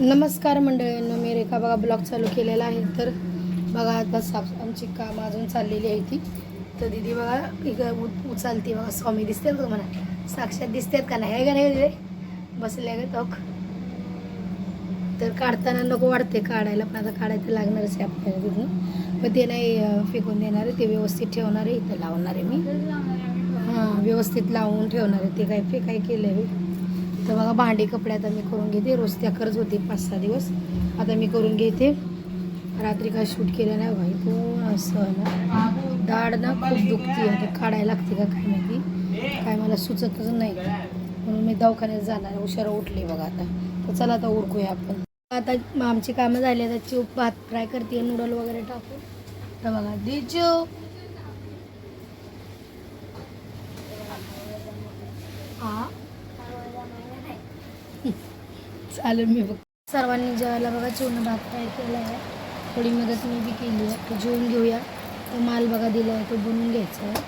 नमस्कार मंडळींनो मी रेखा बघा ब्लॉग चालू केलेला आहे. तर बघा आता साफ आमची काम अजून चाललेली आहे ती. तर दिदी बघा इकडं उ उचलते बघा. स्वामी दिसते का तुम्हाला? साक्षात दिसतात का नाही? आहे का नाही रे बसल्या ग तोक? तर काढताना नको वाटते काढायला पण आता काढायचं लागणारच आहे आपल्याला तिथून. मग ते नाही फेकून देणार आहे ते व्यवस्थित ठेवणार आहे. इथं लावणार आहे मी. हां व्यवस्थित लावून ठेवणार आहे. ते काय फेकाय केलं आहे तर बघा भांडी कपडे आता मी करून घेते. रोज त्या करत होते पाच सहा दिवस. आता मी करून घेते. रात्री काय शूट केलं नाही भाई पूर्ण असं ना दाढ ना खूप दुखती आता काढायला लागते का काय माहिती? काय मला सुचतच नाही. म्हणून मी दवाखान्यात जाणार उशिरा उठले बघा आता. तर चला आता उरकूया आपण. आता आमची कामं झाली आता चिव भात फ्राय करते. नूडल वगैरे टाकून. तर बघा दिजो चालेल मी बघ. सर्वांनी जेवायला बघा चूर्ण भात फ्राय केला आहे थोडी मदत मी बी केली आहे. तो जेवून घेऊया. तो माल बघा दिला आहे तो बनवून घ्यायचा आहे.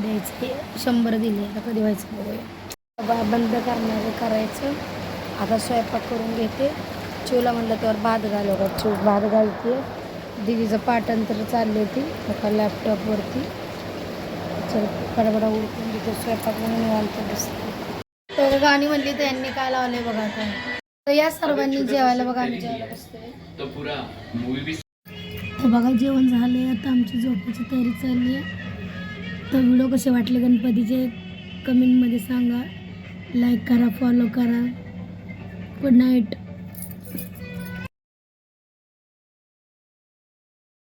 द्यायचं हे शंभर दिले आता कधी व्हायचं बघूया. बा बंद करणार करायचं. आता स्वयंपाक करून घेते. चिवला म्हणलं तर भात घालव का? चिव भात घालते. दिदीचं पाठांतर चालले ती एका लॅपटॉपवरती चल बडाबडा उडकून घेते स्वयंपाक म्हणून घालतो दिसते तर गाणी म्हणली तर यांनी काय लावले बघा आता. तर या सर्वांनी जेवायला बघा आम्ही जेवायला बसतोय. तो पूरा मूवी भी तर बघा जेवण झालंय. आता आमची झोपायची तयारी चालली आहे तर व्हिडिओ कसे वाटले गणपतीचे कमेंटमध्ये सांगा. लाईक करा फॉलो करा. Good night